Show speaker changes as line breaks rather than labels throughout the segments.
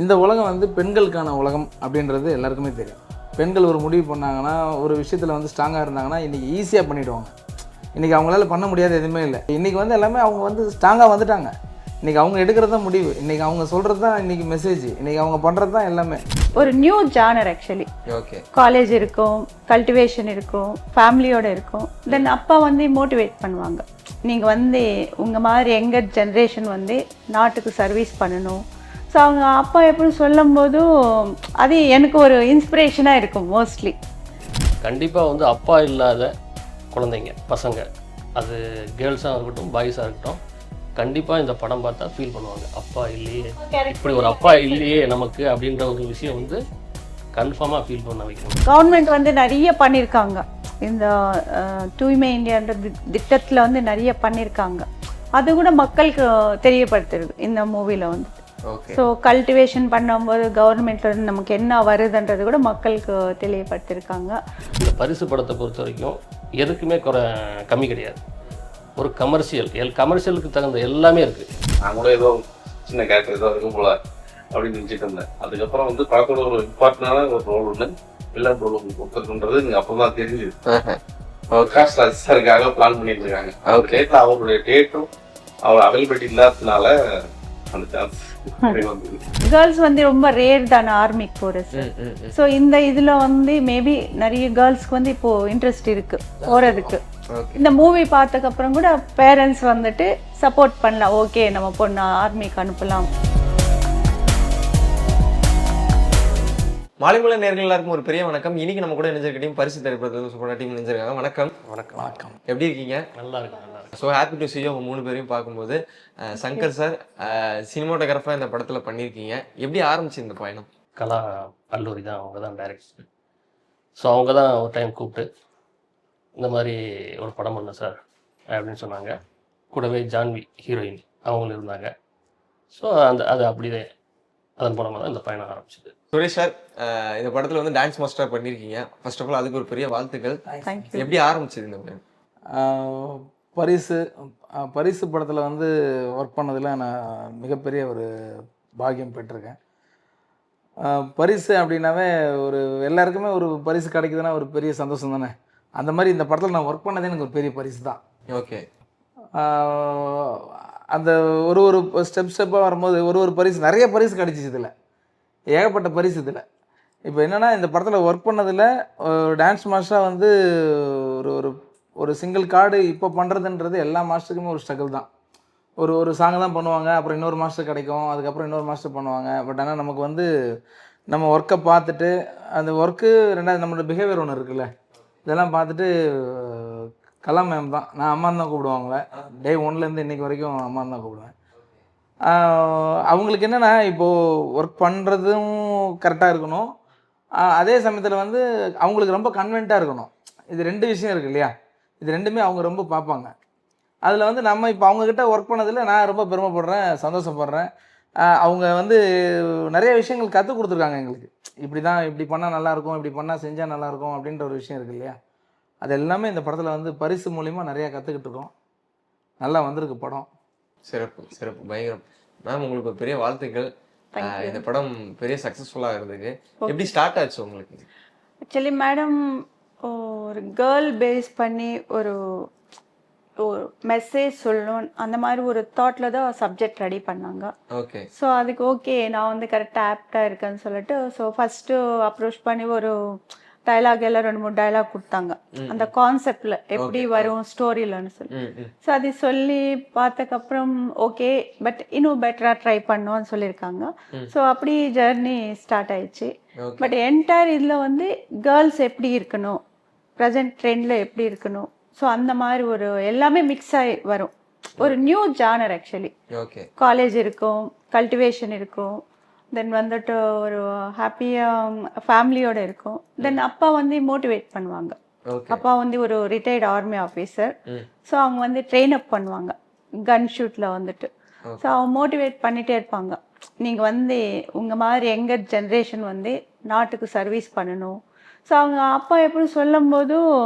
இந்த உலகம் வந்து பெண்களுக்கான உலகம் அப்படின்றது எல்லாருக்குமே தெரியும். பெண்கள் ஒரு முடிவு பண்ணாங்கன்னா ஒரு விஷயத்தில் வந்து ஸ்ட்ராங்காக இருந்தாங்கன்னா இன்றைக்கி ஈஸியாக பண்ணிவிடுவாங்க இன்றைக்கி அவங்களால பண்ண முடியாத எதுவுமே இல்லை. இன்றைக்கி வந்து எல்லாமே அவங்க வந்து ஸ்ட்ராங்காக வந்துட்டாங்க. இன்றைக்கி அவங்க எடுக்கிறது தான் முடிவு. இன்றைக்கி அவங்க சொல்கிறது தான் இன்றைக்கி மெசேஜ் இன்றைக்கி அவங்க பண்ணுறது தான் எல்லாமே.
ஒரு new genre actually
okay
college இருக்கும் கல்டிவேஷன் இருக்கும் ஃபேமிலியோட இருக்கும். தென் அப்பா வந்து மோட்டிவேட் பண்ணுவாங்க. நீங்கள் வந்து உங்கள் மாதிரி எங்கர் ஜென்ரேஷன் வந்து நாட்டுக்கு சர்வீஸ் பண்ணணும். ஸோ அவங்க அப்பா எப்படி சொல்லும்போதும் அது எனக்கு ஒரு இன்ஸ்பிரேஷனாக இருக்கும் மோஸ்ட்லி
கண்டிப்பாக வந்து அப்பா இல்லாத குழந்தைங்க பசங்க. அது கேர்ள்ஸாக இருக்கட்டும் பாய்ஸாக இருக்கட்டும் கண்டிப்பாக இந்த படம் பார்த்தா ஃபீல் பண்ணுவாங்க. அப்பா இல்லையே இப்படி ஒரு அப்பா இல்லையே நமக்கு அப்படின்ற ஒரு விஷயம் வந்து கன்ஃபார்மாக ஃபீல் பண்ண வைக்கணும்
கவர்மெண்ட் வந்து நிறைய பண்ணியிருக்காங்க இந்த தூய்மை இந்தியான்ற திட்டத்தில் வந்து நிறைய பண்ணியிருக்காங்க அது கூட மக்களுக்கு தெரியப்படுத்துறது இந்த மூவியில் வந்து. ஸோ கல்டிவேஷன் பண்ணும்போது கவர்மெண்ட்ல இருந்து நமக்கு என்ன வருதுன்றது கூட மக்களுக்கு தெளிவுபடுத்தியிருக்காங்க.
இந்த பரிசு படத்தை பொறுத்த வரைக்கும் எதுக்குமே குறை கம்மி கிடையாது. ஒரு கமர்ஷியல் எல் கமர்ஷியலுக்கு தகுந்த எல்லாமே இருக்குது
நான் கூட ஏதோ சின்ன கேரக்டர் ஏதோ இருக்கும் போல அப்படின்னு நினைச்சிட்டு இருந்தேன். அதுக்கப்புறம் வந்து படத்தோட ஒரு இம்பார்ட்டன்டான ஒரு ரோல் ஒன்று வில்லன் ரோல் ஒன்று கொடுத்துருக்குன்றது எனக்கு அப்புறம் தான் தெரிஞ்சுது பிரகாஷ் ராஜ் சாருக்காக பிளான் பண்ணிட்டு இருக்காங்க. அவர் டேட்ல அவருடைய டேட்டும் அவர் அவைலபிலிட்டி இல்லாததுனால அந்த சான்ஸ்
கேர்ள்ஸ் வந்து ரொம்ப ரேர் தானே ஆர்மிக்கு போகிறது ஸோ இந்த இதில் வந்து மேபி நிறைய கேர்ள்ஸ்க்கு வந்து இப்போ இன்ட்ரெஸ்ட் இருக்கு போகிறதுக்கு இந்த மூவி பார்த்ததுக்கப்புறம் கூட பேரண்ட்ஸ் வந்துட்டு சப்போர்ட் பண்ணலாம். ஓகே நம்ம பொண்ணு ஆர்மிக்கு அனுப்பலாம்.
மாலைமலை நேர்கள் எல்லாருக்கும் ஒரு பெரிய வணக்கம். இன்னைக்கு நம்ம கூட இணைஞ்சிருக்க டீம் பரிசு திரைப்படத்தில் சூப்பரான டீம் இணைஞ்சிருக்காங்க. வணக்கம்.
வணக்கம்.
வணக்கம்
எப்படி இருக்கீங்க?
நல்லா இருக்கு நல்லா இருக்கு
so happy to see you உங்க மூணு பேரையும் பார்க்கும்போது. சங்கர் சார் சினிமாட்டோகிராஃபராக இந்த படத்தில் பண்ணியிருக்கீங்க. எப்படி ஆரம்பிச்சு இந்த பயணம்?
கலா கல்லூரி தான் அவங்க தான் டைரக்டர் ஸோ அவங்க தான் ஒரு டைம் கூப்பிட்டு இந்த மாதிரி ஒரு படம் பண்ண சார் அப்படின்னு சொன்னாங்க. கூடவே ஜான்வி ஹீரோயின் அவங்களும் இருந்தாங்க. ஸோ அந்த அது அப்படியே அதன் மூலமாக தான் இந்த பயணம் ஆரம்பிச்சது.
சுரேஷ் சார் இந்த படத்தில் வந்து டான்ஸ் மாஸ்டராக பண்ணியிருக்கீங்க. ஃபர்ஸ்ட் ஆஃப் ஆல் அதுக்கு ஒரு பெரிய வாழ்த்துக்கள். எப்படி ஆரம்பிச்சது இந்த பயணம்?
பரிசு பரிசு படத்தில் வந்து ஒர்க் பண்ணதில் நான் மிகப்பெரிய ஒரு பாக்கியம் பெற்றிருக்கேன். பரிசு அப்படின்னாவே ஒரு எல்லாருக்குமே ஒரு பரிசு கிடைக்குதுன்னா ஒரு பெரிய சந்தோஷம் தானே? அந்த மாதிரி இந்த படத்தில் நான் ஒர்க் பண்ணதே எனக்கு ஒரு பெரிய பரிசு தான்.
ஓகே.
அந்த ஒரு ஒரு ஸ்டெப் ஸ்டெப்பாக வரும்போது ஒரு ஒரு பரிசு நிறைய பரிசு கிடச்சிச்சு இதில். ஏகப்பட்ட பரிசு இதில். இப்போ என்னென்னா இந்த படத்தில் ஒர்க் பண்ணதில் டான்ஸ் மாஸ்டராக வந்து ஒரு ஒரு ஒரு சிங்கிள் கார்டு இப்போ பண்ணுறதுன்றது எல்லா மாஸ்டருக்குமே ஒரு ஸ்ட்ரகிள் தான். ஒரு ஒரு சாங் தான் பண்ணுவாங்க அப்புறம் இன்னொரு மாஸ்டர் கிடைக்கும் அதுக்கப்புறம் இன்னொரு மாஸ்டர் பண்ணுவாங்க. பட் ஆனால் நமக்கு வந்து நம்ம ஒர்க்கை பார்த்துட்டு அந்த ஒர்க்கு ரெண்டாவது நம்மளோட பிஹேவியர் ஒன்று இருக்குல்ல. இதெல்லாம் பார்த்துட்டு கலா மேம் தான். நான் அம்மான்னு தான் கூப்பிடுவாங்கள டே ஒன்லேருந்து இன்னைக்கு வரைக்கும் அம்மான்னு தான் கூப்பிடுவேன். அவங்களுக்கு என்னென்னா இப்போது ஒர்க் பண்ணுறதும் கரெக்டாக இருக்கணும். அதே சமயத்தில் வந்து அவங்களுக்கு ரொம்ப கன்வென்ட்டாக இருக்கணும். இது ரெண்டு விஷயம் இருக்கு இல்லையா? இது ரெண்டுமே அவங்க ரொம்ப பார்ப்பாங்க. அதில் வந்து நம்ம இப்போ அவங்கக்கிட்ட ஒர்க் பண்ணதில் நான் ரொம்ப பெருமைப்படுறேன் சந்தோஷப்படுறேன். அவங்க வந்து நிறைய விஷயங்கள் கற்றுக் கொடுத்துருக்காங்க எங்களுக்கு. இப்படி தான் இப்படி பண்ணால் நல்லாயிருக்கும் இப்படி பண்ணால் செஞ்சால் நல்லாயிருக்கும் அப்படின்ற ஒரு விஷயம் இருக்கு இல்லையா? அது எல்லாமே இந்த படத்தில் வந்து பரிசு மூலிமா நிறையா கற்றுக்கிட்டு இருக்கோம். நல்லா வந்திருக்கு படம்.
சிறப்பு சிறப்பு பயங்கரம். மேம் உங்களுக்கு ஒரு பெரிய வாழ்த்துக்கள். இந்த படம் பெரிய சக்ஸஸ்ஃபுல்லாக இருந்ததுக்கு எப்படி ஸ்டார்ட் ஆச்சு உங்களுக்கு?
ஆக்சுவலி மேடம் ஒரு கேர்ள் பேஸ் பண்ணி ஒரு ஒரு மெசேஜ் சொல்லணும் அந்த மாதிரி ஒரு தாட்டில் தான் சப்ஜெக்ட் ரெடி பண்ணாங்க.
ஓகே
ஸோ அதுக்கு ஓகே நான் வந்து கரெக்டாக ஆப்டாக இருக்கேன்னு சொல்லிட்டு ஸோ ஃபஸ்ட்டு அப்ரோச் பண்ணி ஒரு டைலாக் எல்லாம் ரெண்டு மூணு டைலாக் கொடுத்தாங்க. அந்த கான்செப்டில் எப்படி வரும் ஸ்டோரியிலன்னு சொல்லி. ஸோ அது சொல்லி பார்த்ததுக்கப்புறம் ஓகே பட் இன்னும் பெட்டராக ட்ரை பண்ணுவோன்னு சொல்லியிருக்காங்க. ஸோ அப்படி ஜேர்னி ஸ்டார்ட் ஆயிடுச்சு. பட் என்டையர் இதில் வந்து கேர்ள்ஸ் எப்படி இருக்கணும்? ப்ரெசன்ட் ட்ரெண்டில் எப்படி இருக்கணும்? ஸோ அந்த மாதிரி ஒரு எல்லாமே மிக்ஸ் ஆகி வரும். ஒரு new genre actually
okay
college இருக்கும் கல்டிவேஷன் இருக்கும். தென் வந்துட்டு ஒரு ஹாப்பியாக ஃபேமிலியோட இருக்கும். தென் அப்பா வந்து மோட்டிவேட் பண்ணுவாங்க. அப்பா வந்து ஒரு ரிட்டையர்ட் ஆர்மி ஆஃபீஸர் ஸோ அவங்க வந்து ட்ரெயின் அப் பண்ணுவாங்க. கன் ஷூட்டில் வந்துட்டு. ஸோ அவங்க மோட்டிவேட் பண்ணிகிட்டே இருப்பாங்க. நீங்கள் வந்து உங்கள் மாதிரி எங்கர் ஜென்ரேஷன் வந்து நாட்டுக்கு சர்வீஸ் பண்ணணும். ஸோ அவங்க அப்பா எப்படி சொல்லும்போதும்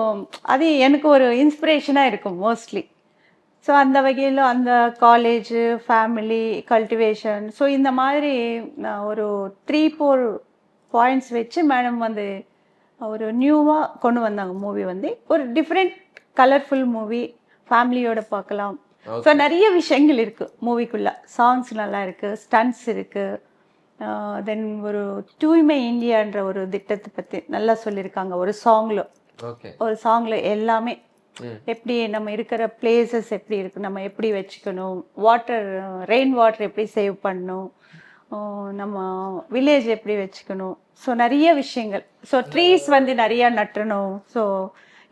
அது எனக்கு ஒரு இன்ஸ்பிரேஷனாக இருக்கும் மோஸ்ட்லி ஸோ அந்த வகையில் அந்த காலேஜு ஃபேமிலி கல்டிவேஷன் ஸோ இந்த மாதிரி நான் ஒரு த்ரீ ஃபோர் பாயிண்ட்ஸ் வச்சு மேடம் வந்து ஒரு நியூவாக கொண்டு வந்தாங்க மூவி வந்து. ஒரு டிஃப்ரெண்ட் கலர்ஃபுல் மூவி ஃபேமிலியோட பார்க்கலாம். ஸோ நிறைய விஷயங்கள் இருக்குது மூவிக்குள்ள சாங்ஸ் நல்லா இருக்குது ஸ்டன்ஸ் இருக்குது தென் ஒரு தூய்மை இந்தியான்ற ஒரு திட்டத்தை பற்றி நல்லா சொல்லியிருக்காங்க. ஒரு சாங்கில் ஒரு சாங்ல எல்லாமே. எப்படி நம்ம இருக்கிற பிளேசஸ் எப்படி இருக்கு நம்ம எப்படி வச்சுக்கணும் வாட்டர் ரெயின் வாட்டர் எப்படி சேவ் பண்ணணும் நம்ம வில்லேஜ் எப்படி வச்சுக்கணும். ஸோ நிறைய விஷயங்கள். ஸோ ட்ரீஸ் வந்து நிறைய நட்டணும். ஸோ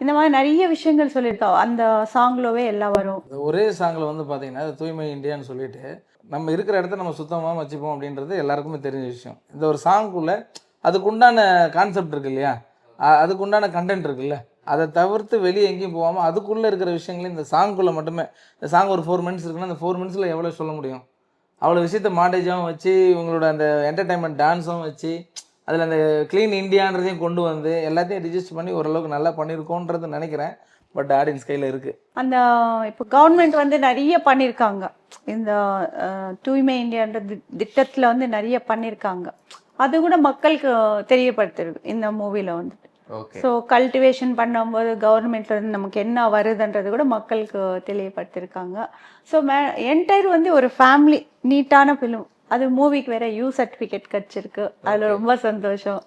இந்த மாதிரி நிறைய விஷயங்கள் சொல்லியிருக்கா அந்த சாங்லவே எல்லாம் வரும்.
ஒரே சாங்கில் வந்து பார்த்தீங்கன்னா தூய்மை இந்தியான்னு சொல்லிட்டு நம்ம இருக்கிற இடத்த நம்ம சுத்தமாக வச்சுப்போம் அப்படின்றது எல்லாருக்குமே தெரிஞ்ச விஷயம். இந்த ஒரு சாங்குக்குள்ளே அதுக்குண்டான கான்செப்ட் இருக்கு இல்லையா? அதுக்குண்டான கண்டென்ட் இருக்குல்ல அதை தவிர்த்து வெளியே எங்கேயும் போகாமல் அதுக்குள்ளே இருக்கிற விஷயங்களையும் இந்த சாங்குக்குள்ளே மட்டுமே இந்த சாங் ஒரு ஃபோர் மினிட்ஸ் இருக்குன்னா அந்த ஃபோர் மினிட்ஸில் எவ்வளோ சொல்ல முடியும்? அவ்வளோ விஷயத்த மாண்டேஜாகவும் வச்சு உங்களோட அந்த என்டர்டைன்மெண்ட் டான்ஸும் வச்சு அதில் அந்த க்ளீன் இந்தியான்றதையும் கொண்டு வந்து எல்லாத்தையும் ரிஜிஸ்டர் பண்ணி ஓரளவுக்கு நல்லா பண்ணியிருக்கோன்றது நினைக்கிறேன். பட் ஆடியன்ஸ் கையில் இருக்குது
அந்த இப்போ கவர்மெண்ட் வந்து நிறைய பண்ணியிருக்காங்க இந்த தூய்மை இந்தியான்ற திட்டத்துல வந்து நிறைய பண்ணியிருக்காங்க அது கூட மக்களுக்கு தெரியப்படுத்துறது இந்த மூவில வந்து
ஓகே
ஸோ கல்டிவேஷன் பண்ணும்போது கவர்மெண்ட்ல இருந்து நமக்கு என்ன வருதுன்றது கூட மக்களுக்கு தெளிவுபடுத்தியிருக்காங்க ஸோ மே என்டையர் வந்து ஒரு ஃபேமிலி நீட்டான ஃபிலிம் அது மூவிக்கு வேற யூ சர்டிஃபிகேட் கிடச்சிருக்கு. அதில் ரொம்ப சந்தோஷம்.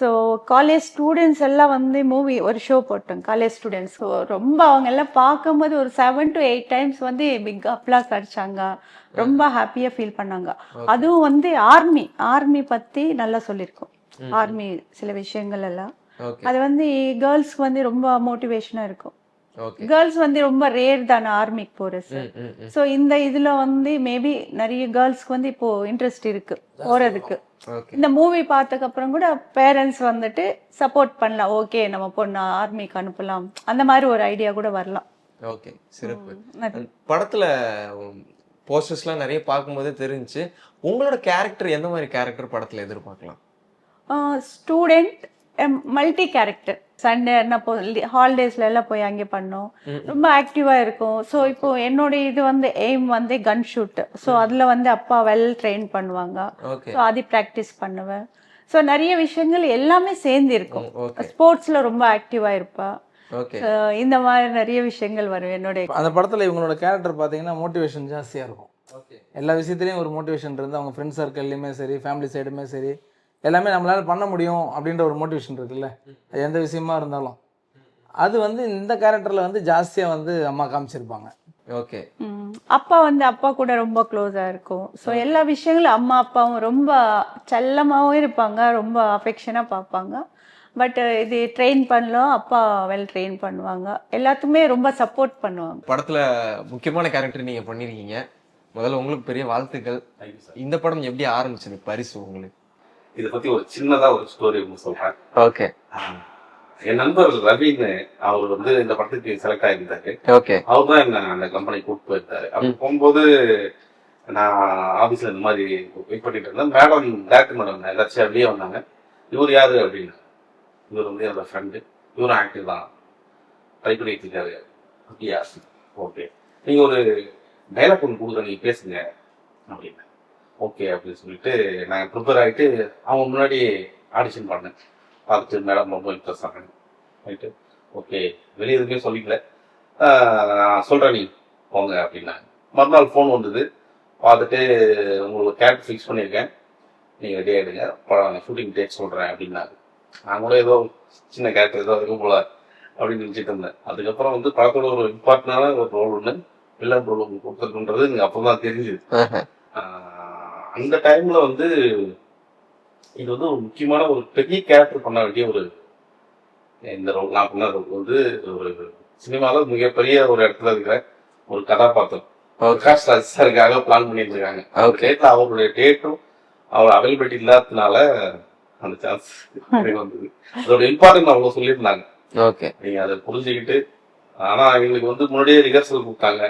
ஸோ காலேஜ் ஸ்டூடெண்ட்ஸ் எல்லாம் வந்து மூவி ஒரு ஷோ போட்டோம். காலேஜ் ஸ்டூடெண்ட்ஸ் ரொம்ப அவங்க எல்லாம் பார்க்கும்போது ஒரு செவன் டு எயிட் டைம்ஸ் வந்து பிக் அப்ளாஸ் அடிச்சாங்க. ரொம்ப ஹாப்பியாக ஃபீல் பண்ணாங்க. அதுவும் வந்து ஆர்மி ஆர்மி பற்றி நல்லா சொல்லியிருக்கோம். ஆர்மி சில விஷயங்கள் எல்லாம். அது வந்து கேர்ள்ஸ்க்கு வந்து ரொம்ப மோட்டிவேஷனாக இருக்கும். கேர்ள்ஸ் வந்து ரொம்ப ரேர் தானே ஆர்மிக்கு
ம்
ஸோ இந்த இதில் வந்து மேபி நிறைய கேர்ள்ஸ்க்கு வந்து இப்போ இன்ட்ரெஸ்ட் இருக்கு போகிறதுக்கு
ஓகே
இந்த மூவி பார்த்ததுக்கு அப்புறம் கூட பேரண்ட்ஸ் வந்துட்டு சப்போர்ட் பண்ணலாம். ஓகே நம்ம பொண்ணு ஆர்மிக்கு அனுப்பலாம். அந்த மாதிரி ஒரு ஐடியா கூட வரலாம்.
ஓகே சிறப்பு. படத்துல போஸ்டர்ஸ்லாம் நிறைய பார்க்கும்போதே தெரிஞ்சுச்சு உங்களோட கேரக்டர் எந்த மாதிரி கேரக்டர் படத்துல எதிர்பார்க்கலாம்?
ஸ்டூடெண்ட் மல்டி கேரக்டர் சண்டே என்ன போ ஹாலிடேஸ்ல எல்லாம் போய் அங்கே பண்ணோம். ரொம்ப ஆக்டிவா இருக்கும். ஸோ இப்போ என்னோட இது வந்து எய்ம் வந்து கன் ஷூட் ஸோ அதுல வந்து அப்பா வெல் ட்ரெயின் பண்ணுவாங்க. ஸோ அது ப்ராக்டிஸ் பண்ணுவேன். ஸோ நிறைய விஷயங்கள் எல்லாமே சேர்ந்து இருக்கும். ஸ்போர்ட்ஸ்ல ரொம்ப ஆக்டிவா இருப்பா. இந்த மாதிரி நிறைய விஷயங்கள் வரும் என்னுடைய.
அந்த படத்தில் இவங்களோட கேரக்டர் பார்த்தீங்கன்னா மோட்டிவேஷன் ஜாஸ்தியாக இருக்கும். எல்லா விஷயத்துலையும் ஒரு மோட்டிவேஷன் இருந்து அவங்க ஃப்ரெண்ட்ஸ் சர்க்கிள்லையுமே சரி ஃபேமிலி சைடுமே சரி எல்லாமே நம்மளால பண்ண முடியும் அப்படின்ற ஒரு மோட்டிவேஷன் இருக்குல்ல? அது எந்த விஷயமா இருந்தாலும். அது வந்து இந்த கேரக்டரில் வந்து ஜாஸ்தியாக வந்து அம்மா காமிச்சிருப்பாங்க.
ஓகே.
அப்பா வந்து அப்பா கூட ரொம்ப க்ளோஸாக இருக்கும். ஸோ எல்லா விஷயங்களும் அம்மா அப்பாவும் ரொம்ப செல்லமாகவும் இருப்பாங்க ரொம்ப அஃபெக்ஷனாக பார்ப்பாங்க. பட் இது ட்ரெயின் பண்ணலாம் அப்பா வெல் ட்ரெயின் பண்ணுவாங்க. எல்லாத்துக்குமே ரொம்ப சப்போர்ட் பண்ணுவாங்க.
படத்துல முக்கியமான கேரக்டர் நீங்க பண்ணிருக்கீங்க. முதல்ல உங்களுக்கு பெரிய வாழ்த்துக்கள். இந்த படம் எப்படி ஆரம்பிச்சது? பரிசு உங்களுக்கு.
இதை பத்தி ஒரு சின்னதா ஒரு ஸ்டோரி ஒன்று சொல்றேன்.
ஓகே
என் நண்பர் ரவின்னு அவர் வந்து இந்த படத்துக்கு செலக்ட் ஆகியிருந்தாரு
ஓகே
அவர் தான் என்ன அந்த கம்பெனி கூப்பிட்டு போயிருந்தாரு. அப்படி போகும்போது நான் ஆபீஸ்ல இந்த மாதிரி வெயிட் பண்ணிட்டு இருந்தேன். மேடம் டேரக்டர் மேடம் ஏதாச்சும் வெளியே வந்தாங்க. இவர் யாரு அப்படின்னு? இவர் வந்து என்னோட ஃப்ரெண்டு இவரும் ஆக்டிவ் தான். ட்ரை பண்ணிட்டு இருக்காரு. அப்படியா ஓகே நீங்க ஒரு டைலாக் ஒன்று கொடுக்குற நீங்க பேசுங்க. அப்படின்னு. ஓகே அப்படின்னு சொல்லிட்டு நாங்கள் ப்ரிப்பேர் ஆகிட்டு அவங்க முன்னாடி ஆடிஷன் பண்ணேன். பார்த்துட்டு மேடம் ரொம்ப இன்ட்ரெஸ்ட் ஆனேன் ரைட்டு ஓகே வெளியே எதுவுமே சொல்லிக்கல. நான் சொல்கிறேன் நீ போங்க அப்படின்னாங்க. மறுநாள் ஃபோன் வந்தது. பார்த்துட்டு உங்களுக்கு கேரக்டர் ஃபிக்ஸ் பண்ணியிருக்கேன். நீங்கள் ரெடி ஆகிடுங்க ஷூட்டிங் டேட் சொல்கிறேன் அப்படின்னாங்க. நான் கூட ஏதோ சின்ன கேரக்டர் ஏதோ இருக்கும் போல அப்படின்னு நினச்சிட்டு இருந்தேன். அதுக்கப்புறம் வந்து படத்தோட ஒரு இம்பார்ட்டண்டான ஒரு ரோல் ஒன்று வில்லன் ரோல் ஒன்று கொடுத்துருக்குன்றது எனக்கு அப்போ தான் தெரிஞ்சுது அந்த டைம்ல வந்து இது வந்து ஒரு முக்கியமான ஒரு பெரிய கேரக்டர் பண்ண வேண்டிய ஒரு இந்த ரோல் நான் பண்ண ரோல் வந்து ஒரு சினிமால மிகப்பெரிய ஒரு இடத்துல இருக்கிற ஒரு கதாபாத்திரம். பிரகாஷ் ராஜ் சாருக்காக பிளான் பண்ணிட்டு இருக்காங்க அவர் டேட்ல அவருடைய டேட்டும் அவர் அவைலபிலிட்டி இல்லாததுனால அந்த சான்ஸ் வந்தது. அதோட இம்பார்ட்டன்ட் அவங்க சொல்லியிருந்தாங்க.
ஓகே
நீங்க அதை புரிஞ்சுக்கிட்டு ஆனா எங்களுக்கு வந்து முன்னாடியே ரிஹர்சல் கொடுத்தாங்க.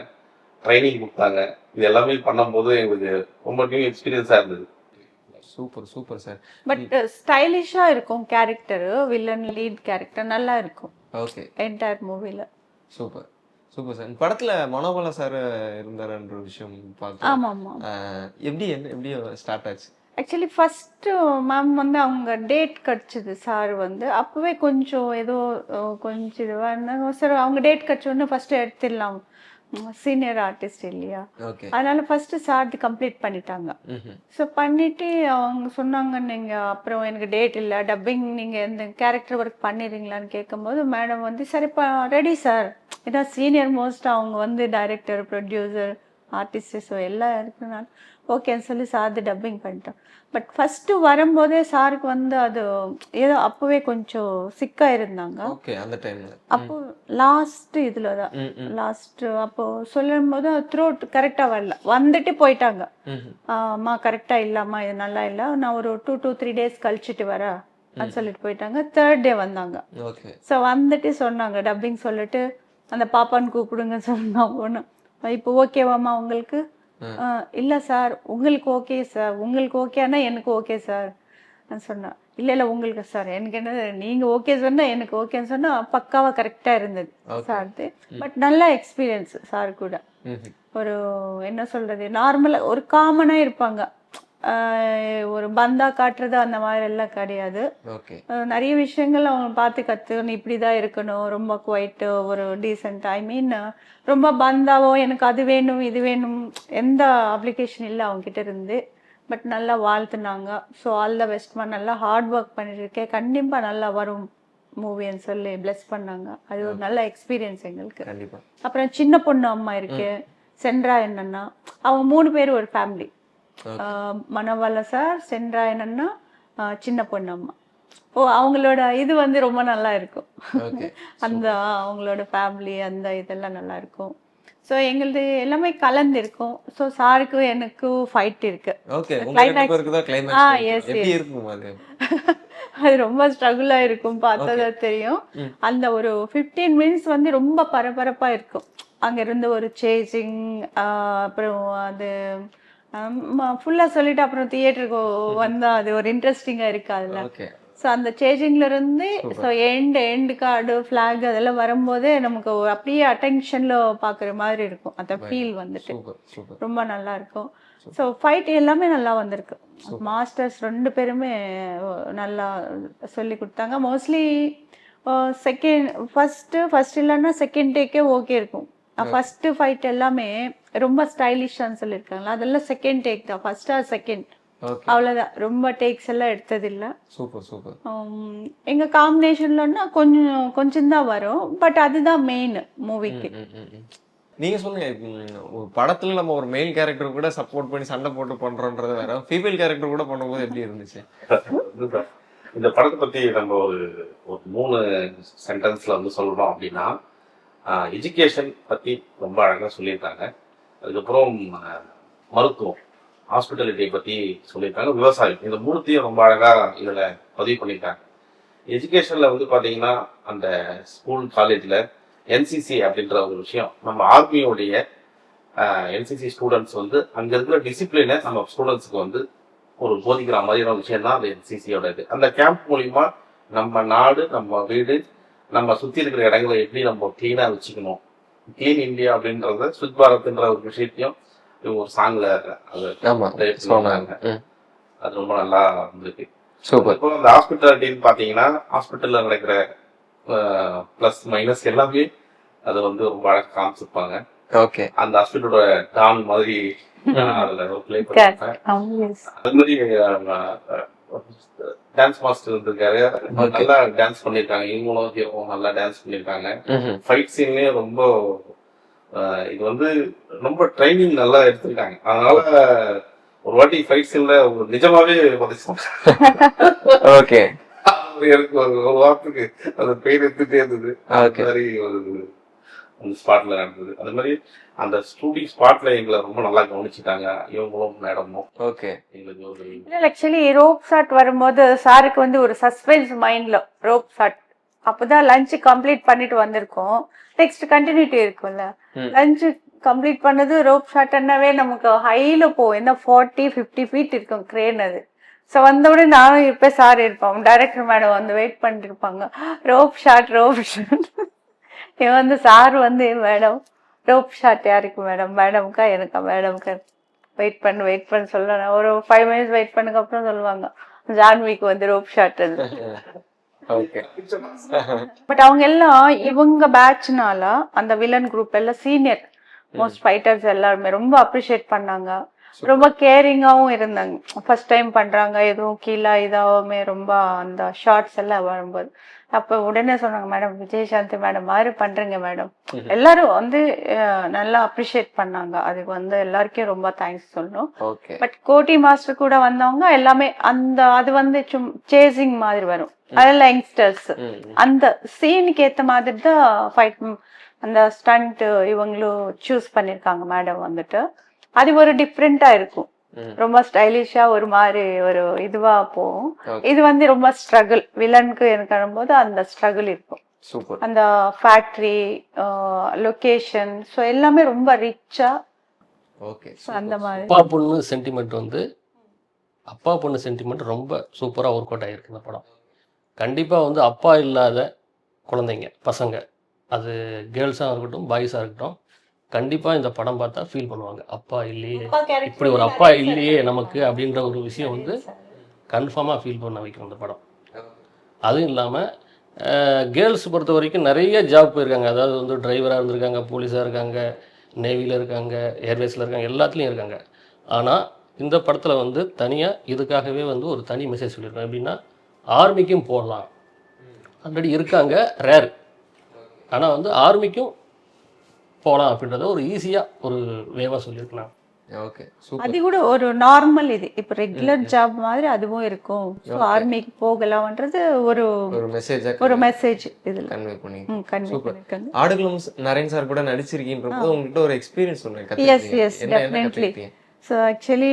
ட்ரைனிங் கொடுத்தாங்க. இது எல்லாமே பண்ணும்போது எங்களுக்கு ரொம்ப நியூ எக்ஸ்பீரியன்ஸா இருந்தது.
சூப்பர் சூப்பர் சார்
பட் ஸ்டைலிஷாக இருக்கும் கேரக்டர் வில்லன் லீட் கேரக்டர் நல்லா இருக்கும்.
ஓகே
என்டையர் மூவியில்
சூப்பர் சூப்பர் சார் படத்துல மனோபல சார் இருந்தாருன்ற விஷயம் பார்த்தோம்
ஆமா ஆமா
ஆஹ் எப்படி என்ன எப்படி ஸ்டார்ட் ஆச்சு?
ஆக்சுவலி ஃபஸ்ட்டு மேம் வந்து அவங்க டேட் கிடச்சிது சார் வந்து. அப்போவே கொஞ்சம் ஏதோ கொஞ்சம் இதுவாக இருந்தாங்க. சார் அவங்க டேட் கிடச்ச உடனே ஃபஸ்ட்டு எடுத்துடலாம். சீனியர் ஆர்டிஸ்ட் இல்லையா? அதனால ஃபஸ்ட்டு சார் கம்ப்ளீட் பண்ணிட்டாங்க. ஸோ பண்ணிட்டு அவங்க சொன்னாங்க நீங்கள் அப்புறம் எனக்கு டேட் இல்லை. டப்பிங் நீங்கள் எந்த கேரக்டர் ஒர்க் பண்ணிடுறீங்களான்னு கேட்கும்போது மேடம் வந்து சரி ரெடி சார் ஏன்னா சீனியர் மோஸ்ட் அவங்க வந்து டைரக்டர் ப்ரொடியூசர் ஆர்டிஸ்ட் ஸோ எல்லாம் இருக்குனால ஓகேன்னு சொல்லி சார் டப்பிங் பண்ணிட்டோம். பட் ஃபஸ்ட்டு வரும்போதே சாருக்கு வந்து அது ஏதோ அப்போவே கொஞ்சம் சிக்காக இருந்தாங்க.
ஓகே அந்த டைம்ல
அப்போ லாஸ்ட் இதில் தான்.
ம் ம்.
லாஸ்ட் அப்போ சொல்லும் போது த்ரோட் கரெக்டாக வரல. வந்துட்டு போயிட்டாங்க. அம்மா கரெக்டாக இல்லம்மா இது நல்லா இல்லை. நான் ஒரு டூ டூ த்ரீ டேஸ் கழிச்சிட்டு வரேன். அப்படின்னு சொல்லிட்டு போயிட்டாங்க. தேர்ட் டே வந்தாங்க.
ஓகே
ஸோ வந்துட்டு சொன்னாங்க டப்பிங் சொல்லிட்டு அந்த பாப்பான்னு கூப்பிடுங்க சொன்னா பொண்ணு இப்போ ஓகேவாம்மா உங்களுக்கு? இல்ல சார் உங்களுக்கு ஓகே சார். உங்களுக்கு ஓகேனா எனக்கு ஓகே சார். நான் சொன்னேன் இல்ல இல்ல உங்களுக்கு சார். எனக்கு என்ன நீங்க ஓகே சொன்னா எனக்கு ஓகேன்னு சொன்னா பக்காவா கரெக்டா இருந்தது. சார்து பட் நல்ல எக்ஸ்பீரியன்ஸ் சார் கூட. ஒரு என்ன சொல்றது நார்மலா ஒரு காமனா இருப்பாங்க. ஒரு பந்தா காட்டுறது அந்த மாதிரி எல்லாம் கிடையாது நிறைய விஷயங்கள் அவங்க பார்த்து கற்றுக்கணும் இப்படி தான் இருக்கணும். ரொம்ப குவைட்டு ஒரு டீசெண்ட் ஐ மீன் ரொம்ப பந்தாவோ எனக்கு அது வேணும் இது வேணும் எந்த அப்ளிகேஷன் இல்லை அவங்க கிட்ட இருந்து. பட் நல்லா வாழ்த்துனாங்க. ஸோ ஆல் த பெஸ்ட்மா நல்லா ஹார்ட் ஒர்க் பண்ணிருக்கேன் கண்டிப்பாக நல்லா வரும். மூவின்னு சொல்லி bless பண்ணாங்க. அது ஒரு நல்ல எக்ஸ்பீரியன்ஸ் எங்களுக்கு. அப்புறம் சின்ன பொண்ணு அம்மா இருக்கு சென்ட்ரா என்னன்னா அவங்க மூணு பேர் ஒரு ஃபேமிலி மனவள சார் ஆஹ் சின்ன பொண்ணு அம்மா ஓ அவங்களோட இது வந்து ரொம்ப நல்லா இருக்கும். அந்த அவங்களோட ஃபேமிலி அந்த இதெல்லாம் நல்லா இருக்கும். ஸோ எங்களுது எல்லாமே கலந்து இருக்கும் ஸோ சாருக்கும் எனக்கும் ஃபைட் இருக்கு.
அது?
ரொம்ப ஸ்ட்ரகிளா இருக்கும். பார்த்ததா தெரியும். அந்த ஒரு 15 மினிட்ஸ் வந்து ரொம்ப பரபரப்பா இருக்கும். அங்க இருந்து ஒரு சேசிங் அப்புறம் அது ஃபுல்லா சொல்லிட்டு அப்புறம் தியேட்டருக்கு வந்தா அது ஒரு இன்ட்ரெஸ்டிங்கா இருக்கு அதுல
ஓகே
ஸோ அந்த சேஞ்சிங்ல இருந்து so end end card flag அதெல்லாம் வரும்போதே நமக்கு அப்படியே அட்டென்ஷன்ல பாக்குற மாதிரி இருக்கும். அந்த ஃபீல் வந்துட்டு. ரொம்ப நல்லா இருக்கும். ஸோ ஃபைட் எல்லாமே நல்லா வந்திருக்கு. மாஸ்டர்ஸ் ரெண்டு பேருமே நல்லா சொல்லி கொடுத்தாங்க. மோஸ்ட்லி செகண்ட் ஃபர்ஸ்ட் ஃபர்ஸ்ட் இல்லைன்னா செகண்ட் டேக்கே ஓகே இருக்கும். ஃபர்ஸ்ட் ஃபைட் எல்லாமே ரொம்ப ஸ்டைலிஷான்னு சொல்லியிருக்காங்களா? அதெல்லாம் செகண்ட் டேக் தான். ஃபர்ஸ்ட் ஆர் செகண்ட்
ஓகே
அவ்வளோதான் ரொம்ப டேக்ஸ் எல்லாம் எடுத்ததில்லை.
சூப்பர் சூப்பர்
உம், எங்க காம்பினேஷன்லன்னா கொஞ்சம் கொஞ்சம் தான் வரும். பட் அதுதான் மெயின் மூவிக்கு.
நீங்க சொல்லுங்க. ஒரு படத்துல நம்ம ஒரு மெயில் கேரக்டர் கூட சப்போர்ட் பண்ணி சண்டை போட்டு பண்றோன்றது வேற. ஃபீமேல் கேரக்டர் கூட பண்ணும்போது எப்படி இருந்துச்சு.
இந்த படத்தை பத்தி நம்ம ஒரு ஒரு மூணு சென்டென்ஸ்ல வந்து சொல்லணும் அப்படின்னா எஜுகேஷன் பற்றி ரொம்ப அழகாக சொல்லியிருக்காங்க. அதுக்கப்புறம் மருத்துவம் ஹாஸ்பிட்டாலிட்டியை பற்றி சொல்லியிருக்காங்க. விவசாயம் இந்த மூணுத்தையும் ரொம்ப அழகாக இதில் பதிவு பண்ணியிருக்காங்க. எஜுகேஷனில் வந்து பார்த்தீங்கன்னா அந்த ஸ்கூல் காலேஜில் என்சிசி அப்படின்ற ஒரு விஷயம் நம்ம ஆர்மியோடைய என்சிசி ஸ்டூடெண்ட்ஸ் வந்து அங்கே இருக்கிற டிசிப்ளினை நம்ம ஸ்டூடெண்ட்ஸுக்கு வந்து ஒரு போதிக்கிற மாதிரியான விஷயம் தான் அந்த என்சிசியோட இது அந்த கேம்ப் மூலிமா நம்ம நாடு நம்ம வீடு நம்ம சுத்தி இருக்கிற இடங்களை எப்படி நம்ம கிளீனா வச்சுக்கணும்? கிளீன் இந்தியா அப்படின்றத சுத் பாரத்ன்ற ஒரு விஷயத்தையும் இவங்க ஒரு சாங்ல அது
சொன்னாங்க
அது ரொம்ப நல்லா இருந்திருக்கு
சூப்பர்
இப்போ அந்த ஹாஸ்பிட்டாலிட்டின்னு பாத்தீங்கன்னா ஹாஸ்பிட்டல்ல நடக்கிற பிளஸ் மைனஸ் எல்லாமே அதை வந்து ரொம்ப அழகா காமிச்சிருப்பாங்க.
ஓகே
அந்த ஹாஸ்பிட்டலோட டான் மாதிரி அதுல ப்ளே பண்ணிருப்பாங்க. அது மாதிரி டான்ஸ் மாஸ்டர் இருந்திருக்காரு. நல்லா டான்ஸ் பண்ணிருக்காங்க. இவங்களும் hero நல்லா டான்ஸ் பண்ணிருக்காங்க. ஃபைட் சீன்லயே ரொம்ப இது வந்து ரொம்ப ட்ரைனிங் நல்லா எடுத்திருக்காங்க. அதனால ஒரு வாட்டி ஃபைட் சீன்ல நிஜமாவே உதைச்சாங்க.
ஓகே
எனக்கு ஒரு வாரத்துக்கு அந்த பெயின் எடுத்துட்டே இருந்தது. மாதிரி ஒரு அந்த ஸ்பாட்ல நடந்தது. அது மாதிரி அந்த ஸ்டூடிங் ஸ்பாட்ல எங்களை ரொம்ப நல்லா கவனிச்சுட்டாங்க. இவங்களும் மேடமும்.
ஓகே
எங்களுக்கு ஒரு
இல்லை ஆக்சுவலி ரோப் ஷாட் வரும்போது சாருக்கு வந்து ஒரு சஸ்பென்ஸ் மைண்ட்ல ரோப் ஷாட் அப்போதான் லஞ்ச் கம்ப்ளீட் பண்ணிட்டு வந்திருக்கோம். நெக்ஸ்ட் கண்டினியூட்டி இருக்கும்ல. லஞ்ச் கம்ப்ளீட் பண்ணது ரோப் ஷாட்னாவே நமக்கு ஹைல போகும். என்ன ஃபார்ட்டி ஃபிஃப்டி ஃபீட் இருக்கும் கிரேன் அது. ஸோ வந்த உடனே நானும் இருப்பேன் சார் இருப்போம். டைரக்டர் மேடம் வந்து வெயிட் பண்ணிட்டு இருப்பாங்க. ரோப் ஷாட் ரோப் ஷாட் இவன் வந்து சார் வந்து மேடம் ரோப் ஷாட் யாருக்கு மேடம்? மேடம்க்கா எனக்கா? மேடம்க்கா? வெயிட் பண்ணு வெயிட் பண்ணு சொல்லுவேன் ஒரு ஃபைவ் மினிட்ஸ் வெயிட் பண்ணதுக்கு அப்புறம் சொல்லுவாங்க. ஜான்விக்கு வந்து ரோப் ஷாட் அது.
ஓகே
பட் அவங்க எல்லாம் இவங்க பேட்ச்னால அந்த வில்லன் குரூப் எல்லாம் சீனியர் மோஸ்ட் ஃபைட்டர்ஸ் எல்லாருமே ரொம்ப அப்ரிஷியேட் பண்ணாங்க. ரொம்ப கேரிங்காகவும் இருந்தாங்க. ஃபர்ஸ்ட் டைம் பண்றாங்க எதுவும் கீழே இதாகவுமே ரொம்ப அந்த ஷார்ட்ஸ் எல்லாம் வரும்போது. அப்போ உடனே சொன்னாங்க மேடம் விஜயசாந்தி மேடம் மாதிரி பண்றீங்க மேடம் எல்லாரும் வந்து நல்லா அப்ரிஷியேட் பண்ணாங்க. அதுக்கு வந்து எல்லாருக்கும் ரொம்ப தேங்க்ஸ் சொல்லணும். பட் கோட்டி மாஸ்டர் கூட வந்தவங்க எல்லாமே அந்த அது வந்து சும் சேசிங் மாதிரி வரும். அதெல்லாம் யங்ஸ்டர்ஸ் அந்த சீனுக்கு ஏத்த மாதிரி தான் ஃபைட் அந்த ஸ்டண்ட் இவங்களும் சூஸ் பண்ணிருக்காங்க மேடம் வந்துட்டு. அது ஒரு டிஃப்ரெண்டா இருக்கும். ரொம்ப ஸ்டைலிஷா ஒரு மாதிரி ஒரு இதுவா போகும். இது வந்து ரொம்ப ஸ்ட்ரகிள் வில்லனுக்கு எனக்கு போது அந்த ஸ்ட்ரகிள் இருக்கும்.
சூப்பர்
அந்த ஃபேக்ட்ரி லொகேஷன் ஸோ எல்லாமே ரொம்ப ரிச்சா
ஓகே
அந்த மாதிரி.
அப்பா பொண்ணு சென்டிமெண்ட் வந்து அப்பா பொண்ணு சென்டிமெண்ட் ரொம்ப சூப்பராக ஒர்க் அவுட் ஆகிருக்கு இந்த படம். கண்டிப்பாக வந்து அப்பா இல்லாத குழந்தைங்க பசங்க. அது கேர்ள்ஸாக இருக்கட்டும் பாய்ஸாக இருக்கட்டும் கண்டிப்பாக இந்த படம் பார்த்தா ஃபீல் பண்ணுவாங்க. அப்பா இல்லையே இப்படி ஒரு அப்பா இல்லையே நமக்கு அப்படின்ற ஒரு விஷயம் வந்து கன்ஃபார்மாக ஃபீல் பண்ண வைக்கும் இந்த படம். அதுவும் இல்லாமல் கேர்ள்ஸ் பொறுத்த வரைக்கும் நிறைய ஜாப் போயிருக்காங்க. அதாவது வந்து டிரைவராக இருந்திருக்காங்க போலீஸாக இருக்காங்க நேவியில் இருக்காங்க ஏர்வேஸில் இருக்காங்க எல்லாத்துலேயும் இருக்காங்க. ஆனால் இந்த படத்தில் வந்து தனியாக இதுக்காகவே வந்து ஒரு தனி மெசேஜ் சொல்லியிருக்கோம் எப்படின்னா ஆர்மிக்கும் போடலாம் ஆல்ரெடி இருக்காங்க ரேர் ஆனால் வந்து ஆர்மிக்கும் போகலாம் அப்படின்றத ஒரு ஈஸியாக ஒரு வேவாக சொல்லியிருக்கலாம்
ஓகே சூப்பர்
அது கூட ஒரு நார்மல் இது. இப்போ ரெகுலர் ஜாப் மாதிரி அதுவும் இருக்கும். ஸோ ஆர்மிக்கு போகலாம்ன்றது ஒரு
ஒரு மெசேஜா
ஒரு மெசேஜ் இதுல.
கன்வே பண்ணி.
கன்வே
ஆடுகளும் நரேன் சார் கூட நடிச்சிருக்கீன்ற போது உங்ககிட்ட ஒரு எக்ஸ்பீரியன்ஸ் சொன்னேன்
yes yes definitely so actually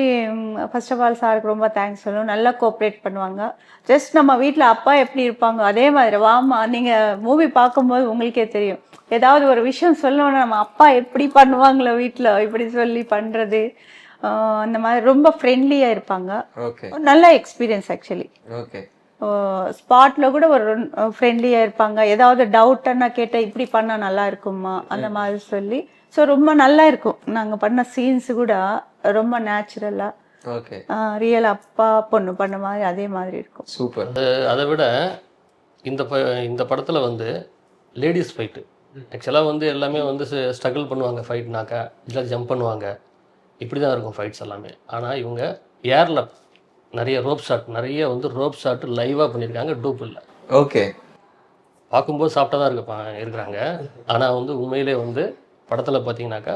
first of all சாருக்கு ரொம்ப தேங்க்ஸ் சொல்லணும். நல்லா கோஆப்ரேட் பண்ணுவாங்க. ஜஸ்ட் நம்ம வீட்டில் அப்பா எப்படி இருப்பாங்க அதே மாதிரி வாமா நீங்கள் மூவி பார்க்கும்போது உங்களுக்கே தெரியும். ஏதாவது ஒரு விஷயம் சொல்லணும்னா நம்ம அப்பா எப்படி பண்ணுவாங்களோ வீட்டில் இப்படி சொல்லி பண்ணுறது அந்த மாதிரி ரொம்ப ஃப்ரெண்ட்லியாக இருப்பாங்க. நல்ல எக்ஸ்பீரியன்ஸ் ஆக்சுவலி
ஓகே
ஸ்பாட்ல கூட ஒரு ஃப்ரெண்ட்லியா இருப்பாங்க. ஏதாவது டவுட்னா கேட்டா இப்படி பண்ணா நல்லா இருக்குமா? அந்த மாதிரி சொல்லி ஸோ ரொம்ப நல்லா இருக்கும். நாங்க பண்ண சீன்ஸ் கூட ரொம்ப நேச்சுரலா
ஓகே
ரியல் அப்பா பொண்ணு பண்ண மாதிரி அதே மாதிரி இருக்கும்.
சூப்பர்
அதை விட இந்த ப இந்த படத்தில் வந்து லேடிஸ் ஃபைட்டு ஆக்சுவலாக வந்து எல்லாமே வந்து ஸ்ட்ரகிள் பண்ணுவாங்க ஃபைட்னாக்கா இல்லை ஜம்ப் பண்ணுவாங்க. இப்படி தான் இருக்கும் ஃபைட்ஸ் எல்லாமே. ஆனால் இவங்க ஏரில் நிறைய ரோப் ஷாட் நிறைய வந்து ரோப் ஷாட் லைவாக பண்ணியிருக்காங்க டூப் இல்லை.
ஓகே
பார்க்கும்போது சாப்பிட்டா தான் இருக்க இருக்கிறாங்க. ஆனால் வந்து உண்மையிலே வந்து படத்தில் பார்த்தீங்கன்னாக்கா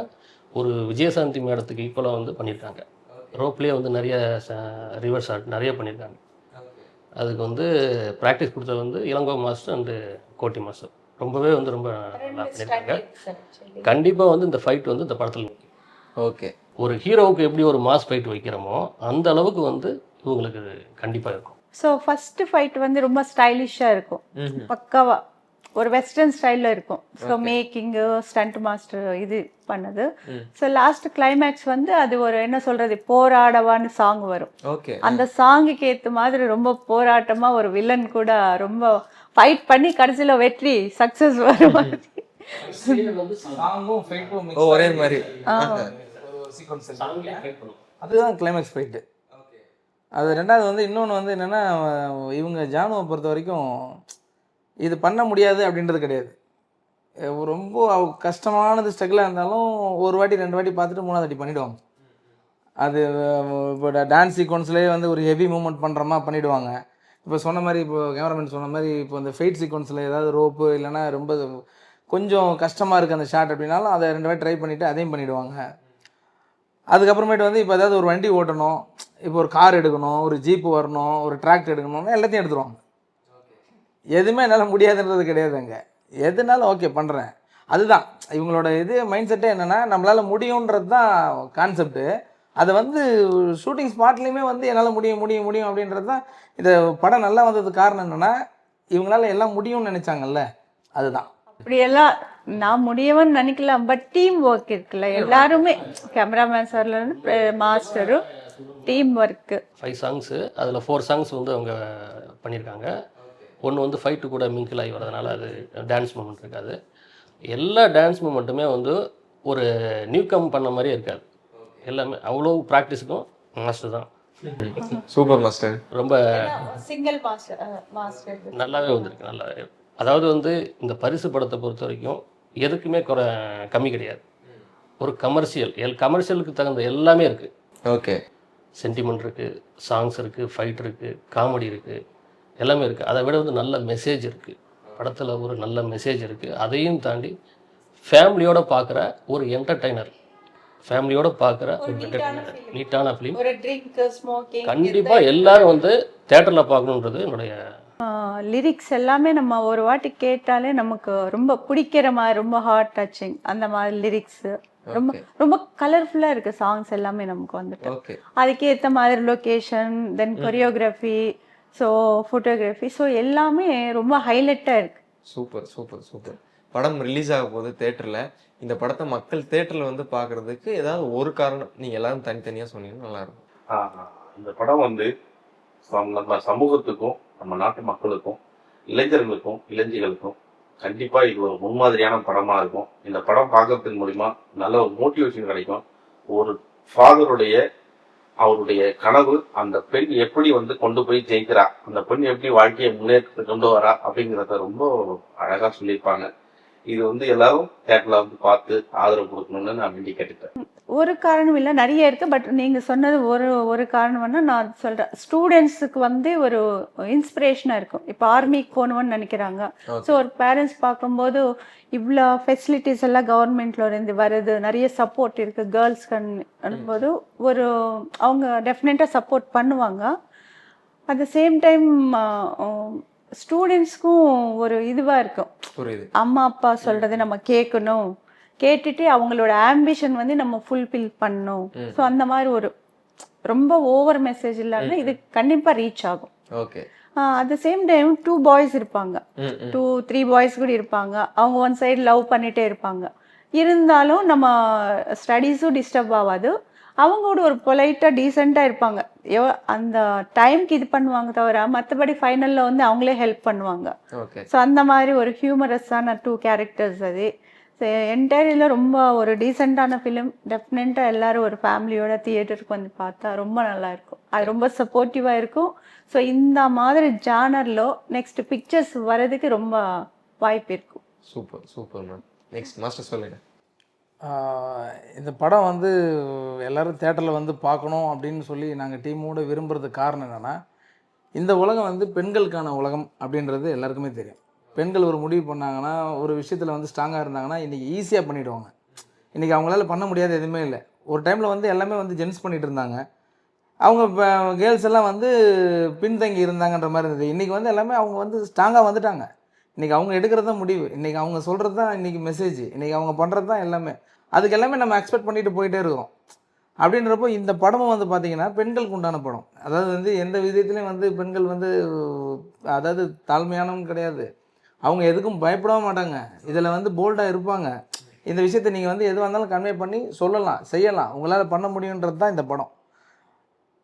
ஒரு விஜயசாந்தி மேடத்துக்கு ஈக்குவலாக வந்து பண்ணியிருக்காங்க ரோப்லேயே வந்து நிறைய ரிவர் ஷாட் நிறைய பண்ணியிருக்காங்க அதுக்கு வந்து ப்ராக்டிஸ் கொடுத்தது வந்து Ilango master and Koti master ரொம்பவே வந்து ரொம்ப நல்லா பண்ணியிருக்காங்க கண்டிப்பாக வந்து இந்த ஃபைட் வந்து இந்த படத்தில்.
ஓகே
ஒரு ஹீரோவுக்கு எப்படி ஒரு மாஸ் ஃபைட் வைக்கிறோமோ அந்த அளவுக்கு வந்து இவங்களுக்கு கண்டிப்பாக இருக்கும்.
ஸோ ஃபர்ஸ்ட் ஃபைட் வந்து ரொம்ப ஸ்டைலிஷா இருக்கும். பக்காவா. ஒரு வெஸ்டர்ன் ஸ்டைல்ல இருக்கும். ஸோ மேக்கிங்கு ஸ்டண்ட் மாஸ்டர் இது பண்ணது. ஸோ லாஸ்ட் கிளைமேக்ஸ் வந்து அது ஒரு என்ன சொல்றது போராடவான்னு சாங் வரும்.
ஓகே
அந்த சாங்குக்கு ஏத்த மாதிரி ரொம்ப போராட்டமா ஒரு வில்லன் கூட ரொம்ப ஃபைட் பண்ணி கடைசியில வெற்றி சக்சஸ் வரும்.
ஒரே மாதிரி.
சீக்வன்ஸ் அதுதான் கிளைமேக்ஸ் ஃபைட்டு அது ரெண்டாவது வந்து இன்னொன்று வந்து என்னென்னா இவங்க ஜானுவை பொறுத்த வரைக்கும் இது பண்ண முடியாது அப்படின்றது கிடையாது. ரொம்ப கஷ்டமானது ஸ்ட்ரகிளாக இருந்தாலும் ஒரு வாட்டி ரெண்டு வாட்டி பார்த்துட்டு மூணாவது வாட்டி பண்ணிவிடுவாங்க அது இப்போ டான்ஸ் சீக்வன்ஸ்லேயே வந்து ஒரு ஹெவி மூமெண்ட் பண்ணுறமா பண்ணிவிடுவாங்க இப்போ சொன்ன மாதிரி இப்போ கேமராமேன் சொன்ன மாதிரி இப்போ இந்த ஃபைட் சீக்வன்ஸில் ஏதாவது ரோப்பு இல்லைன்னா ரொம்ப கொஞ்சம் கஷ்டமாக இருக்குது அந்த ஷாட் அப்படின்னாலும் அதை ரெண்டு வாட்டி ட்ரை பண்ணிவிட்டு அதையும் பண்ணிவிடுவாங்க அதுக்கப்புறமேட்டு வந்து இப்போ ஏதாவது ஒரு வண்டி ஓட்டணும் இப்போ ஒரு கார் எடுக்கணும் ஒரு ஜீப்பு வரணும் ஒரு டிராக்டர் எடுக்கணும்னா எல்லாத்தையும் எடுத்துருவாங்க. எதுவுமே என்னால் முடியாதுன்றது கிடையாதுங்க. எதுனாலும் ஓகே பண்ணுறேன் அதுதான். இவங்களோட இது மைண்ட் செட்டே என்னென்னா நம்மளால் முடியுன்றது தான் கான்செப்ட்டு அதை வந்து ஷூட்டிங் ஸ்பாட்லேயுமே வந்து என்னால் முடியும் முடியும் முடியும் அப்படின்றது தான். இந்த படம் நல்லா வந்ததுக்கு காரணம் என்னென்னா இவங்களால எல்லாம் முடியும்னு நினச்சாங்கல்ல. அதுதான்.
அப்படியெல்லாம் நான் முடியவன்னு நினைக்கலாம் பட் டீம் ஒர்க் இருக்குல்ல. எல்லாருமே கேமராமேன் சார்ல இருந்து மாஸ்டரும் டீம் ஒர்க்கு
ஃபைவ் சாங்ஸு அதில் ஃபோர் சாங்ஸ் வந்து அவங்க பண்ணியிருக்காங்க ஒன்று வந்து ஃபைட்டு கூட மிங்கிள் ஆகி வரதுனால அது டான்ஸ் மூமெண்ட் இருக்காது. எல்லா டான்ஸ் மூமெண்ட்டுமே வந்து ஒரு நியூ கம் பண்ண மாதிரியே இருக்காது. எல்லாமே அவ்வளோ ப்ராக்டிஸுக்கும் மாஸ்டர் தான்.
சூப்பர் மாஸ்டர்
ரொம்ப
சிங்கிள் மாஸ்டர் மாஸ்டர்
நல்லாவே வந்திருக்கு நல்லா அதாவது வந்து இந்த பரிசு படத்தை பொறுத்த வரைக்கும் எதுக்குமே குறை கம்மி கிடையாது. ஒரு கமர்ஷியல் எல் கமர்ஷியலுக்கு தகுந்த எல்லாமே இருக்குது
ஓகே
சென்டிமெண்ட் இருக்குது சாங்ஸ் இருக்குது ஃபைட் இருக்குது காமெடி இருக்குது எல்லாமே இருக்குது அதை விட வந்து நல்ல மெசேஜ் இருக்குது படத்தில் ஒரு நல்ல மெசேஜ் இருக்குது அதையும் தாண்டி ஃபேமிலியோட பார்க்குற ஒரு என்டர்டைனர் ஃபேமிலியோட பார்க்குற ஒரு என்டர்டைனர் நீட்டான ஃபிலிம்
ஒரு ட்ரிங்க் ஸ்மோக்கிங்
கண்டிப்பாக எல்லாரும் வந்து தேட்டரில் பார்க்கணுன்றது என்னுடைய
லிரிக்ஸ் எல்லாமே நம்ம ஒரு வாட்டி கேட்டாலே நமக்கு ரொம்ப பிடிக்கிற மாதிரி ரொம்ப ஹார்ட் டச்சிங் அந்த மாதிரி லிரிக்ஸ் ரொம்ப. ரொம்ப கலர்ஃபுல்லா இருக்கு சாங்ஸ் எல்லாமே நமக்கு வந்துட்டு. அதுக்கேற்ற மாதிரி location then choreography so photography so எல்லாமே ரொம்ப ஹைலைட்டாக இருக்கு.
சூப்பர் சூப்பர் சூப்பர் படம் ரிலீஸ் ஆக போகுது தேட்டரில் இந்த படத்தை மக்கள் தேட்டரில் வந்து பார்க்கறதுக்கு ஏதாவது ஒரு காரணம் நீங்கள் எல்லாரும் தனித்தனியாக சொன்னீங்கன்னா நல்லா இருக்கும்.
ஆஹ் இந்த படம் வந்து நம்ம சமூகத்துக்கும் நம்ம நாட்டு மக்களுக்கும் இளைஞர்களுக்கும் இளைஞர்களுக்கும் கண்டிப்பா இது ஒரு முன்மாதிரியான படமா இருக்கும். இந்த படம் பார்க்கறதன் மூலியமா நல்ல ஒரு மோட்டிவேஷன் கிடைக்கும். ஒரு ஃபாதருடைய அவருடைய கனவு அந்த பெண் எப்படி வந்து கொண்டு போய் ஜெயிக்கிறா அந்த பெண் எப்படி வாழ்க்கையை முன்னேற்றத்துக்கு கொண்டு வரா அப்படிங்கிறத ரொம்ப அழகா சொல்லியிருப்பாங்க. இது வந்து எல்லாரும் தேட்டர்ல வந்து பார்த்து ஆதரவு கொடுக்கணும்னு நான் வேண்டி கேட்டுட்டேன்
ஒரு காரணம் இல்லை நிறைய இருக்கு பட் நீங்க சொன்னது ஒரு ஒரு காரணம் வேணா நான் சொல்றேன். ஸ்டூடெண்ட்ஸுக்கு வந்து ஒரு இன்ஸ்பிரேஷனாக இருக்கும். இப்போ ஆர்மிக்கு போகணும்னு நினைக்கிறாங்க. ஸோ ஒரு பேரண்ட்ஸ் பார்க்கும்போது இவ்வளோ ஃபெசிலிட்டிஸ் எல்லாம் கவர்மெண்ட்ல இருந்து வருது நிறைய சப்போர்ட் இருக்கு கேர்ள்ஸ்க்கு போது ஒரு அவங்க டெஃபினட்டாக சப்போர்ட் பண்ணுவாங்க. அட் த சேம் டைம் ஸ்டூடெண்ட்ஸ்க்கும் ஒரு இதுவாக இருக்கும்.
புரியுது.
அம்மா அப்பா சொல்றதை நம்ம கேட்கணும். கேட்டுட்டு அவங்களோட ஆம்பிஷன் வந்து நம்ம ஃபுல்ஃபில் பண்ணணும். ஸோ அந்த மாதிரி ஒரு ரொம்ப ஓவர் மெசேஜ் இல்லாம இது கண்டிப்பா ரீச் ஆகும்.
Okay.
At the same time two boys இருப்பாங்க. டூ த்ரீ பாய்ஸ் கூட இருப்பாங்க. அவங்க ஒன் சைடு லவ் பண்ணிட்டே இருப்பாங்க. இருந்தாலும் நம்ம ஸ்டடீஸும் டிஸ்டர்ப் ஆகாது. அவங்களோட ஒரு பொலைட்டாக டீசெண்டாக இருப்பாங்க. எவ- அந்த டைம்க்கு இது பண்ணுவாங்க தவிர மற்றபடி ஃபைனலில் வந்து அவங்களே ஹெல்ப் பண்ணுவாங்க. ஸோ அந்த மாதிரி ஒரு ஹியூமரஸான டூ கேரக்டர்ஸ் அது. என்டையரியில் ரொம்ப ஒரு டீசெண்டான ஃபிலிம் டெஃபினட்டாக எல்லாரும் ஒரு ஃபேமிலியோட தியேட்டருக்கு வந்து பார்த்தா ரொம்ப நல்லா இருக்கும். அது ரொம்ப சப்போர்ட்டிவாக இருக்கும். ஸோ இந்த மாதிரி ஜானரில் நெக்ஸ்ட் பிக்சர்ஸ் வரதுக்கு ரொம்ப வாய்ப்பு இருக்கும்.
Super super ma'am next master
ஆஹ் இந்த படம் வந்து எல்லோரும் தேட்டரில் வந்து பார்க்கணும் அப்படின்னு சொல்லி நாங்கள் டீமோடு விரும்புறதுக்கு காரணம் என்னென்னா இந்த உலகம் வந்து பெண்களுக்கான உலகம் அப்படின்றது எல்லாருக்குமே தெரியும். பெண்கள் ஒரு முடிவு பண்ணாங்கன்னா ஒரு விஷயத்தில் வந்து ஸ்ட்ராங்காக இருந்தாங்கன்னா இன்றைக்கி ஈஸியாக பண்ணிவிடுவாங்க இன்றைக்கி அவங்களால பண்ண முடியாத எதுவுமே இல்லை. ஒரு டைமில் வந்து எல்லாமே வந்து ஜென்ஸ் பண்ணிகிட்டு இருந்தாங்க. அவங்க கேர்ள்ஸ் எல்லாம் வந்து பின்தங்கி இருந்தாங்கன்ற மாதிரி இருந்தது. இன்றைக்கி வந்து எல்லாமே அவங்க வந்து ஸ்ட்ராங்காக வந்துட்டாங்க. இன்றைக்கி அவங்க எடுக்கிறது தான் முடிவு. இன்றைக்கி அவங்க சொல்கிறது தான் இன்றைக்கி மெசேஜ் இன்றைக்கி அவங்க பண்ணுறது தான் எல்லாமே. அதுக்கு எல்லாமே நம்ம எக்ஸ்பெக்ட் பண்ணிட்டு போயிட்டே இருக்கோம். அப்படின்றப்போ இந்த படமும் வந்து பார்த்திங்கன்னா பெண்களுக்கு உண்டான படம். அதாவது வந்து எந்த விதத்துலேயும் வந்து பெண்கள் வந்து அதாவது தாழ்மையானவங்க கிடையாது. அவங்க எதுக்கும் பயப்படவே மாட்டாங்க. இதில் வந்து போல்டாக இருப்பாங்க. இந்த விஷயத்தை நீங்கள் வந்து எதுவாக இருந்தாலும் கன்வே பண்ணி சொல்லலாம் செய்யலாம். உங்களால் பண்ண முடியுன்றது தான் இந்த படம்.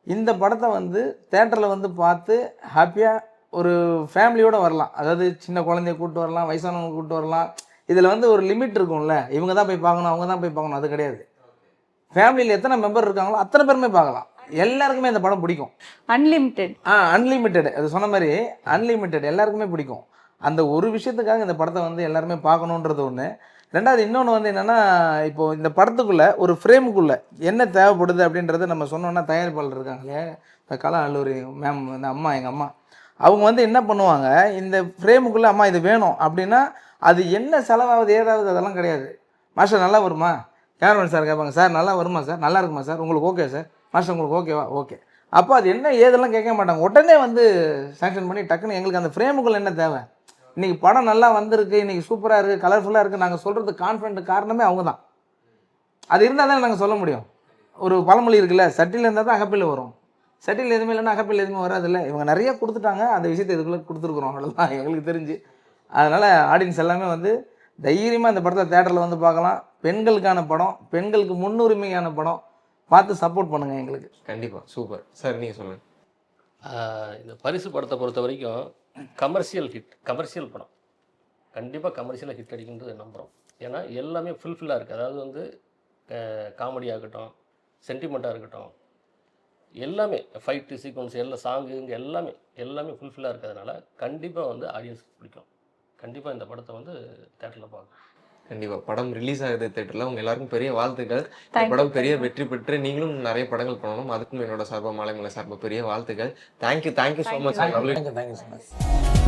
இந்த படத்தை வந்து தேட்டரில் வந்து பார்த்து ஹாப்பியாக ஒரு ஃபேமிலியோடு வரலாம். அதாவது சின்ன குழந்தைய கூப்பிட்டு வரலாம் வயசானவங்க கூப்பிட்டு வரலாம். இதில் வந்து ஒரு லிமிட் இருக்கும்ல. இவங்க தான் போய் பார்க்கணும் அவங்க தான் போய் பார்க்கணும். அது கிடையாது. ஃபேமிலியில் எத்தனை மெம்பர் இருக்காங்களோ அத்தனை பேருமே பார்க்கலாம். எல்லாருக்குமே இந்த படம் பிடிக்கும்.
அன்லிமிட்டெட்
ஆ அன்லிமிட்டெட் அது சொன்ன மாதிரி அன்லிமிட்டெட் எல்லாருக்குமே பிடிக்கும். அந்த ஒரு விஷயத்துக்காக இந்த படத்தை வந்து எல்லாருமே பார்க்கணுன்றது ஒன்று ரெண்டாவது இன்னொன்று வந்து என்னென்னா இப்போ இந்த படத்துக்குள்ளே ஒரு ஃப்ரேமுக்குள்ளே என்ன தேவைப்படுது அப்படின்றத நம்ம சொன்னோன்னா தயாரிப்பாளர் இருக்காங்களே இந்த கலா அல்லூரி மேம் இந்த அம்மா எங்கள் அம்மா. அவங்க வந்து என்ன பண்ணுவாங்க இந்த ஃப்ரேமுக்குள்ளே அம்மா இது வேணும் அப்படின்னா அது என்ன செலவாகுது ஏதாவது அதெல்லாம் கிடையாது. மாஸ்டர் நல்லா வருமா? கேரவன் சார் கேட்பாங்க. சார் நல்லா வருமா சார்? நல்லா இருக்குமா சார்? உங்களுக்கு ஓகே சார்? மாஸ்டர் உங்களுக்கு ஓகேவா ஓகே அப்போ அது என்ன ஏதெல்லாம் கேட்க மாட்டாங்க. உடனே வந்து சாங்ஷன் பண்ணி டக்குன்னு எங்களுக்கு அந்த ஃப்ரேமுக்குள்ள என்ன தேவை? இன்றைக்கி படம் நல்லா வந்திருக்கு இன்றைக்கி சூப்பராக இருக்குது கலர்ஃபுல்லாக இருக்குது நாங்கள் சொல்கிறது கான்ஃபிடென்ட் காரணமே அவங்க தான். அது இருந்தால் தானே நாங்கள் சொல்ல முடியும். ஒரு பழமொழி இருக்குல்ல சட்டியில் இருந்தால் தான் அகப்பில் வரும். சட்டியில் எதுவுமே இல்லைன்னா அகப்பில் எதுவுமே வராதுல்ல. இவங்க நிறைய கொடுத்துட்டாங்க. அந்த விஷயத்தை இதுக்குள்ளே கொடுத்துருக்குறோம். அவ்வளோதான் எங்களுக்கு தெரிஞ்சு. அதனால் ஆடியன்ஸ் எல்லாமே வந்து தைரியமாக இந்த படத்தை தேட்டரில் வந்து பார்க்கலாம். பெண்களுக்கான படம் பெண்களுக்கு முன்னுரிமையான படம் பார்த்து சப்போர்ட் பண்ணுங்கள் எங்களுக்கு.
கண்டிப்பாக சூப்பர் சார் நீங்கள் சொல்லுங்கள்
இந்த பரிசு படத்தை பொறுத்த வரைக்கும் கமர்ஷியல் ஹிட் கமர்ஷியல் படம். கண்டிப்பாக கமர்ஷியலாக ஹிட் அடிக்கின்றது நம்புகிறோம் ஏன்னா எல்லாமே ஃபுல்ஃபில்லாக இருக்குது அதாவது வந்து காமெடி ஆகட்டும் சென்டிமெண்ட்டாக இருக்கட்டும் எல்லாமே ஃபைட்டு சீக்வன்ஸ் எல்லாம் சாங்கு இங்கே எல்லாமே எல்லாமே ஃபுல்ஃபில்லாக இருக்கிறதுனால கண்டிப்பாக வந்து ஆடியன்ஸ்க்கு பிடிக்கும். கண்டிப்பாக இந்த படத்தை வந்து தேட்டரில் பார்க்கணும்.
கண்டிப்பா. படம் ரிலீஸ் ஆகுது தேட்டர்ல உங்க எல்லாருக்கும் பெரிய வாழ்த்துக்கள். இந்த. படம் பெரிய வெற்றி பெற்று நீங்களும் நிறைய படங்கள் பண்ணணும். அதுக்கும் என்னோட சார்பா மாலைமலை சார்பா பெரிய வாழ்த்துக்கள். Thank you thank you so
Thank
much
thank you thank you so much